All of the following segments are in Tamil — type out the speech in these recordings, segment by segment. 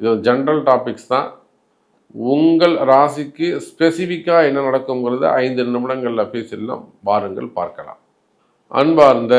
இது ஜென்ரல் டாபிக்ஸ் தான். உங்கள் ராசிக்கு ஸ்பெசிஃபிக்காக என்ன நடக்குங்கிறத ஐந்து நிமிடங்களில் பேசிடலாம் வாருங்கள் பார்க்கலாம். அன்பார்ந்த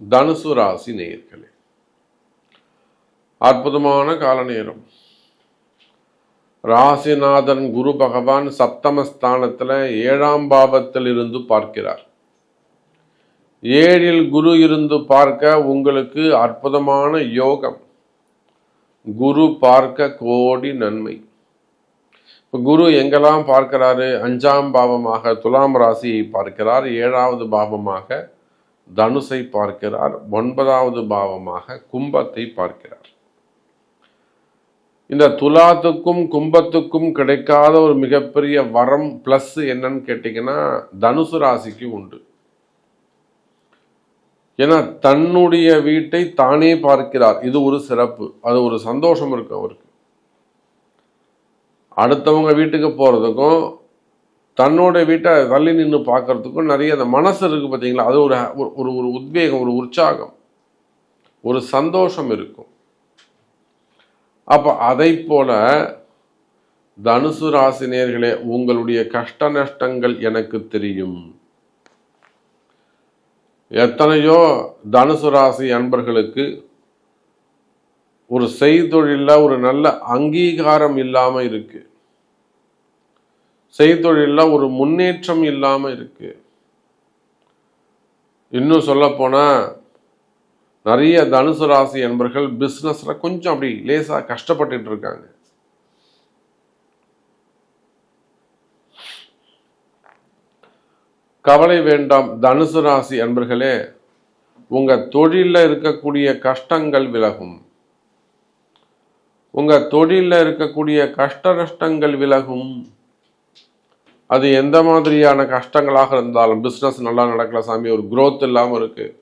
தனுசு ராசி நேயர்களே அற்புதமான கால நேரம். ராசிநாதன் குரு பகவான் சப்தமஸ்தானத்தில் ஏழாம் பாவத்தில் இருந்து பார்க்கிறார். ஏழில் குரு இருந்து பார்க்க உங்களுக்கு அற்புதமான யோகம். குரு பார்க்க கோடி நன்மை. இப்போ குரு எங்கெல்லாம் பார்க்கிறாரு? அஞ்சாம் பாவமாக துலாம் ராசியை பார்க்கிறார். ஏழாவது பாவமாக தனுசை பார்க்கிறார். ஒன்பதாவது பாவமாக கும்பத்தை பார்க்கிறார். இந்த துலாத்துக்கும் கும்பத்துக்கும் கிடைக்காத ஒரு மிகப்பெரிய வரம் பிளஸ் என்னன்னு கேட்டிங்கன்னா தனுசு ராசிக்கு உண்டு. ஏன்னா தன்னுடைய வீட்டை தானே பார்க்கிறார். இது ஒரு சிறப்பு. அது ஒரு சந்தோஷம் இருக்கு அவருக்கு. அடுத்தவங்க வீட்டுக்கு போகிறதுக்கும் தன்னோட வீட்டை தள்ளி நின்று பார்க்கறதுக்கும் நிறைய அந்த மனசு இருக்குது பார்த்தீங்களா அது ஒரு ஒரு ஒரு உத்வேகம் ஒரு உற்சாகம். ஒரு சந்தோஷம் இருக்கும். அப்போ அதை போல தனுசு ராசினியர்களே உங்களுடைய கஷ்ட நஷ்டங்கள் எனக்கு தெரியும். எத்தனையோ தனுசு ராசி அன்பர்களுக்கு ஒரு செய்தொழிலில் ஒரு நல்ல அங்கீகாரம் இல்லாமல் இருக்கு. செய்தொழிலில் ஒரு முன்னேற்றம் இல்லாமல் இருக்கு. இன்னும் சொல்லப்போனால் நிறைய தனுசு ராசி என்பர்கள் பிஸ்னஸ்ல கொஞ்சம் அப்படி லேசாக கஷ்டப்பட்டுட்டு இருக்காங்க. கவலை வேண்டாம் தனுசு ராசி அன்பர்களே உங்கள் தொழிலில் இருக்கக்கூடிய கஷ்டங்கள் விலகும். உங்கள் தொழிலில் இருக்கக்கூடிய கஷ்ட நஷ்டங்கள் விலகும். அது எந்த மாதிரியான கஷ்டங்களாக இருந்தாலும் பிஸ்னஸ் நல்லா நடக்கல சாமி ஒரு க்ரோத் இல்லாமல் இருக்குது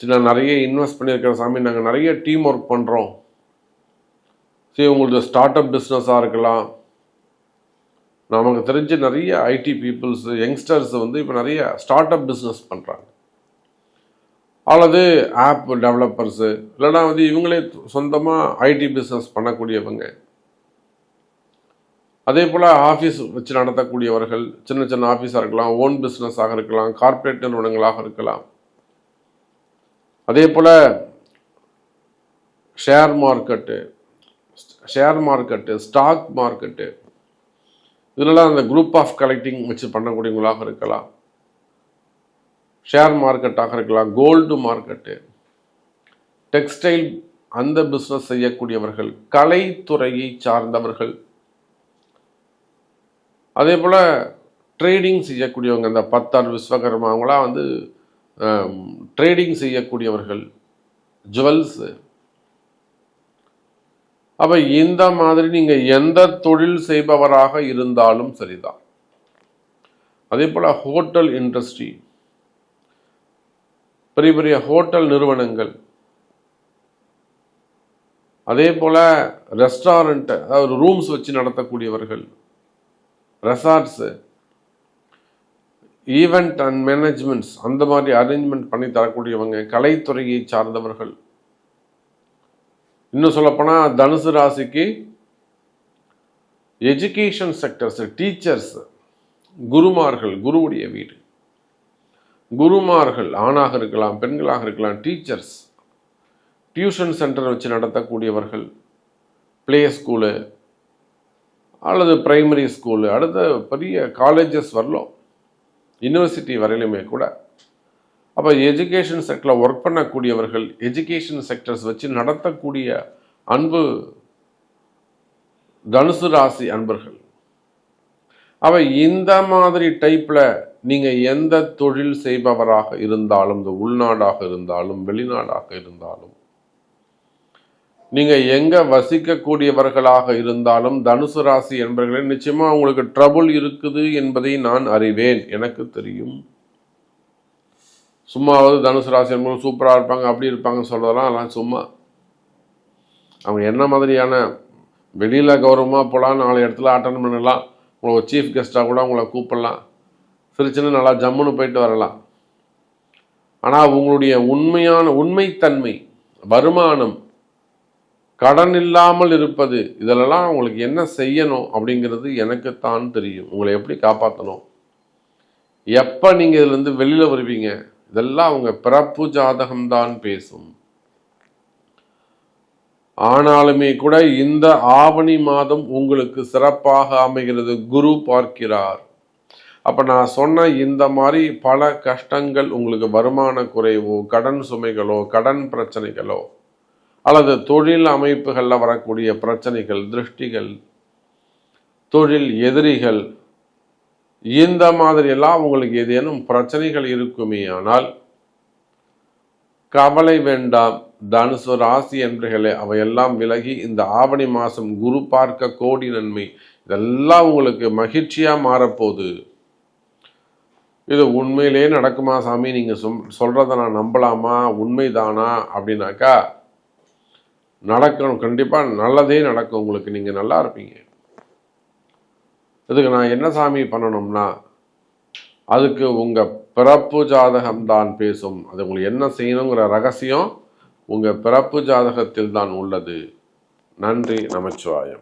சின்ன நிறைய இன்வெஸ்ட் பண்ணியிருக்கிற சாமி நாங்கள் நிறைய டீம் ஒர்க் பண்ணுறோம் சரி உங்களுக்கு ஸ்டார்ட் அப் பிஸ்னஸாக இருக்கலாம். நமக்கு தெரிஞ்ச நிறைய ஐடி பீப்புள்ஸ் யங்ஸ்டர்ஸ் வந்து இப்போ நிறைய ஸ்டார்ட் அப் பிஸ்னஸ் பண்ணுறாங்க அல்லது ஆப் டெவலப்பர்ஸு இல்லைன்னா வந்து இவங்களே சொந்தமாக ஐடி பிஸ்னஸ் பண்ணக்கூடியவங்க. அதே போல் ஆஃபீஸ் வச்சு நடத்தக்கூடியவர்கள் சின்ன சின்ன ஆஃபீஸாக இருக்கலாம் ஓன் பிஸ்னஸாக இருக்கலாம் கார்ப்பரேட் நிறுவனங்களாக இருக்கலாம். அதே போல் share market share market stock market இதிலலாம் அந்த குரூப் ஆஃப் கலெக்டிங் வச்சு பண்ணக்கூடியவங்களாக இருக்கலாம். ஷேர் மார்க்கெட்டாக இருக்கலாம் கோல்டு மார்க்கெட்டு டெக்ஸ்டைல் அந்த பிஸ்னஸ் செய்யக்கூடியவர்கள் கலைத்துறையை சார்ந்தவர்கள். அதே போல் ட்ரேடிங் செய்யக்கூடியவங்க இந்த பத்தார் விஸ்வகர்மா அவங்களாம் வந்து ட்ரேடிங் செய்யக்கூடியவர்கள் ஜுவல்ஸு அப்போ இந்த மாதிரி நீங்கள் எந்த தொழில் செய்பவராக இருந்தாலும் சரிதான். அதே போல் ஹோட்டல் இண்டஸ்ட்ரி பெரிய பெரிய ஹோட்டல் நிறுவனங்கள் அதே போல் ரெஸ்டாரண்ட்டு அதாவது ரூம்ஸ் வச்சு நடத்தக்கூடியவர்கள் ரெசார்ட்ஸு ஈவெண்ட் அண்ட் மேனேஜ்மெண்ட்ஸ் அந்த மாதிரி அரேஞ்ச்மெண்ட் பண்ணி தரக்கூடியவங்க கலைத்துறையை சார்ந்தவர்கள் இன்னும் சொல்லப்போனால் தனுசு ராசிக்கு எஜுகேஷன் செக்டர்ஸ் டீச்சர்ஸ் குருமார்கள் குருவுடைய வீடு. குருமார்கள் ஆணாக இருக்கலாம் பெண்களாக இருக்கலாம் டீச்சர்ஸ் டியூஷன் சென்டர் வச்சு நடத்தக்கூடியவர்கள் ப்ளே ஸ்கூலு அல்லது பிரைமரி ஸ்கூலு அடுத்த பெரிய காலேஜஸ் வரலாம் யூனிவர்சிட்டி வரையிலுமே கூட அப்போ எஜுகேஷன் செக்டரில் ஒர்க் பண்ணக்கூடியவர்கள் எஜுகேஷன் செக்டர்ஸ் வச்சு நடத்தக்கூடிய அன்பு தனுசு ராசி அன்பர்கள். அப்போ இந்த மாதிரி டைப்பில் நீங்கள் எந்த தொழில் செய்பவராக இருந்தாலும் இந்த உள்நாடாக இருந்தாலும் வெளிநாடாக இருந்தாலும் நீங்கள் எங்கே வசிக்கக்கூடியவர்களாக இருந்தாலும் தனுசு ராசி என்பவர்களே நிச்சயமாக உங்களுக்கு ட்ரபுள் இருக்குது என்பதை நான் அறிவேன். எனக்கு தெரியும். சும்மாவது தனுசு ராசி என்பது சூப்பராக இருப்பாங்க அப்படி இருப்பாங்கன்னு சொல்கிறதெல்லாம் அதெல்லாம் சும்மா. அவங்க என்ன மாதிரியான வெளியில் கௌரவமாக போகலாம் நாலு இடத்துல அட்டன் பண்ணலாம். உங்களை சீஃப் கெஸ்ட்டாக கூட உங்களை கூப்பிடலாம். சிரிச்சுன்னு நல்லா ஜம்முன்னு போயிட்டு வரலாம். ஆனால் உங்களுடைய உண்மையான உண்மைத்தன்மை வருமானம் கடன் இல்லாமல் இருப்பது இதிலெல்லாம் உங்களுக்கு என்ன செய்யணும் அப்படிங்கிறது எனக்குத்தான் தெரியும். உங்களை எப்படி காப்பாற்றணும் எப்போ நீங்கள் இதுலேருந்து வெளியில் வருவீங்க? இதெல்லாம் அவங்க பிறப்பு ஜாதகம்தான் பேசும். ஆனாலுமே கூட இந்த ஆவணி மாதம் உங்களுக்கு சிறப்பாக அமைகிறது குரு பார்க்கிறார். அப்போ நான் சொன்ன இந்த மாதிரி பல கஷ்டங்கள் உங்களுக்கு வருமான குறைவோ கடன் சுமைகளோ கடன் பிரச்சனைகளோ அல்லது தொழில் அமைப்புகளில் வரக்கூடிய பிரச்சனைகள் திருஷ்டிகள் தொழில் எதிரிகள் இந்த மாதிரியெல்லாம் உங்களுக்கு ஏதேனும் பிரச்சனைகள் இருக்குமே ஆனால் கவலை வேண்டாம். தனுசு ராசி என்பர்களே அவையெல்லாம் விலகி இந்த ஆவணி மாதம் குரு பார்க்க கோடி நன்மை. இதெல்லாம் உங்களுக்கு மகிழ்ச்சியாக மாறப்போகுது. இது உண்மையிலே நடக்குமா சாமி? நீங்கள் சொல் சொல்கிறத நான் நம்பலாமா? உண்மைதானா? அப்படின்னாக்கா நடக்கணும். கண்டிப்பாக நல்லதே நடக்கும். உங்களுக்கு நீங்கள் நல்லா இருப்பீங்க. இதுக்கு நான் என்ன சாமி பண்ணணும்னா அதுக்கு உங்கள் பிறப்பு ஜாதகம் தான் பேசும். அது உங்களுக்கு என்ன செய்யணுங்கிற ரகசியம் உங்கள் பிறப்பு ஜாதகத்தில் தான் உள்ளது. நன்றி நமச்சிவாயம்.